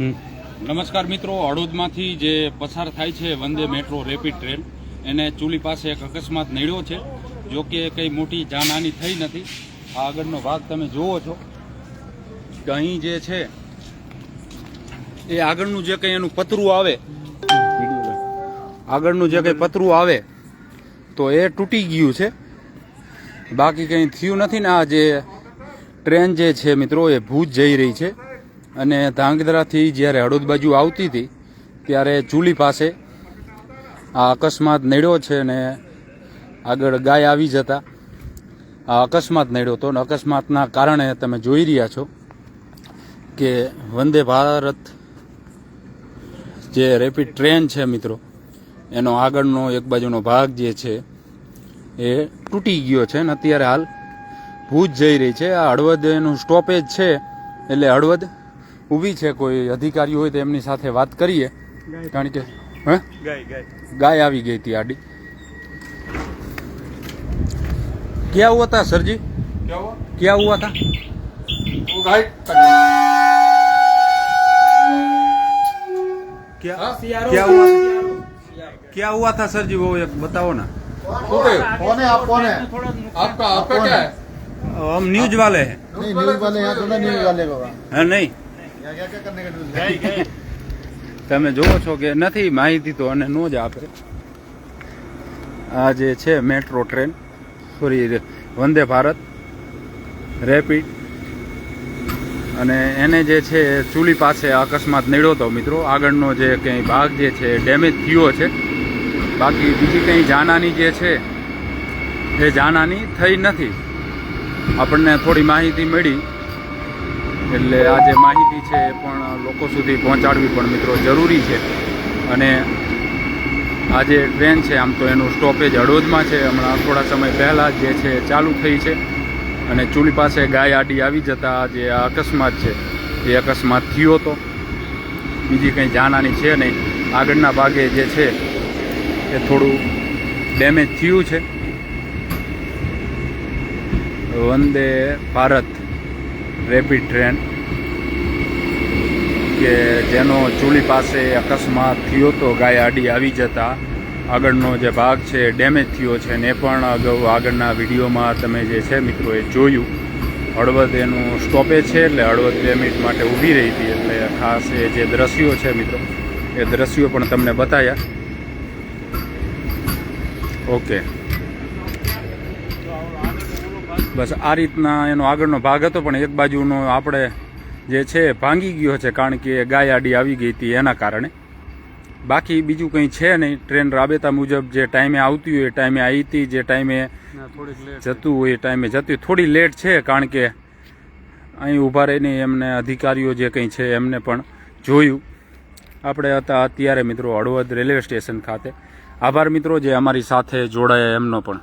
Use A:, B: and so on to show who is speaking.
A: નમસ્કાર મિત્રો, હળોદમાંથી જે પસાર થાય છે વંદે મેટ્રો રેપિડ ટ્રેન, એને ચૂલી પાસે એક અકસ્માત નડ્યો છે, જો કે કંઈ મોટી જાનહાની થઈ નથી. આ આગળનો ભાગ તમે જુઓ છો. કે અહીં જે છે, એ આગળનું જે કંઈ એનું પતરું આવે, આગળનું જે કંઈ પતરું આવે, તો એ તૂટી ગયું છે. બાકી કંઈ થયું નથી ને આ જે ટ્રેન જે છે મિત્રો, એ ભૂજ જઈ રહી છે. અને ધાંગધ્રાથી જ્યારે હળોદ બાજુ આવતી હતી, ત્યારે ચૂલી પાસે આ અકસ્માત નડ્યો છે ને આગળ ગાય આવી જતા. આ અકસ્માત નડ્યો હતો ને અકસ્માતના કારણે તમે જોઈ રહ્યા છો કે વંદે ભારત જે રેપિડ ટ્રેન છે મિત્રો, એનો આગળનો એક બાજુનો ભાગ જે છે, એ તૂટી ગયો છે ને અત્યારે હાલ ભૂજ જઈ રહી છે. આ હળવદનું સ્ટોપેજ છે, એટલે હળવદ ઊભી છે કોઈ અધિકારી હોય તો એમની સાથે વાત કરીએ કારણ કે હે ગાય આવી ગઈ હતી આડી ક્યાં હુઆ હતા સરજી ક્યાં
B: હુઆ હતા
A: क्या हुआ था सर जी वो एक बताओ ना
C: कौन है आप कौन है
B: आपका आपका क्या है
A: हम न्यूज वाले हैं
C: न्यूज वाले हैं न्यूज वाले नहीं
A: તમે જુઓ છો કે નથી માહિતી તો અને નો જ આપે. આ જે છે metro train sorry Vande Bharat rapid અને એને જે છે ચૂલી પાસે અકસ્માત નડ્યો હતો મિત્રો. આગળનો જે કંઈ ભાગ જે છે ડેમેજ થયો છે. બાકી બીજી કંઈ જાનહાની જે છે એ જાનહાની થઈ નથી. આપણને થોડી માહિતી મળી. એટલે આ જે માહિતી છે એ પણ લોકો સુધી પહોંચાડવી પણ મિત્રો જરૂરી છે. અને આ જે ટ્રેન છે, આમ તો એનું સ્ટોપેજ હળવદમાં છે. હમણાં થોડા સમય પહેલાં જે છે ચાલુ થઈ છે. અને ચૂલી પાસે ગાય આડી આવી જતા જે આ અકસ્માત છે. એ અકસ્માત થયો હતો બીજી કંઈ જાનહાની છે નહીં. આગળના ભાગે જે છે એ થોડું ડેમેજ થયું છે. વંદે ભારત. રેપિડ ટ્રેન કે જેનો ચૂલી પાસે અકસ્માત થયો તો ગાય આડી આવી જતા. આગળનો જે ભાગ છે ડેમેજ થયો છે ને પણ અગાઉ આગળના વિડીયોમાં તમે જે છે મિત્રો એ જોયું. હળવદ એનું સ્ટોપેજ છે એટલે હળવદ બે માટે ઊભી રહી હતી એટલે ખાસ એ જે દ્રશ્યો છે મિત્રો, એ દ્રશ્યો પણ તમને બતાવ્યા ઓકે. બસ આ રીતના એનો આગળનો ભાગ હતો પણ એક બાજુનો આપણે જે છે ભાંગી ગયો છે કારણ કે ગાય આડી આવી ગઈ હતી એના કારણે. બાકી બીજું કંઈ છે નહીં. ટ્રેન રાબેતા મુજબ જે ટાઈમે આવતી હોય એ ટાઈમે આવી હતી જે ટાઈમે જતું હોય એ ટાઈમે જતી. થોડી લેટ છે કારણ કે અહીં ઊભા રહીને એમને અધિકારીઓ જે કંઈ છે એમને પણ જોયું. આપણે હતા અત્યારે મિત્રો હળવદ રેલવે સ્ટેશન ખાતે. આભાર મિત્રો જે અમારી સાથે જોડાયા એમનો પણ.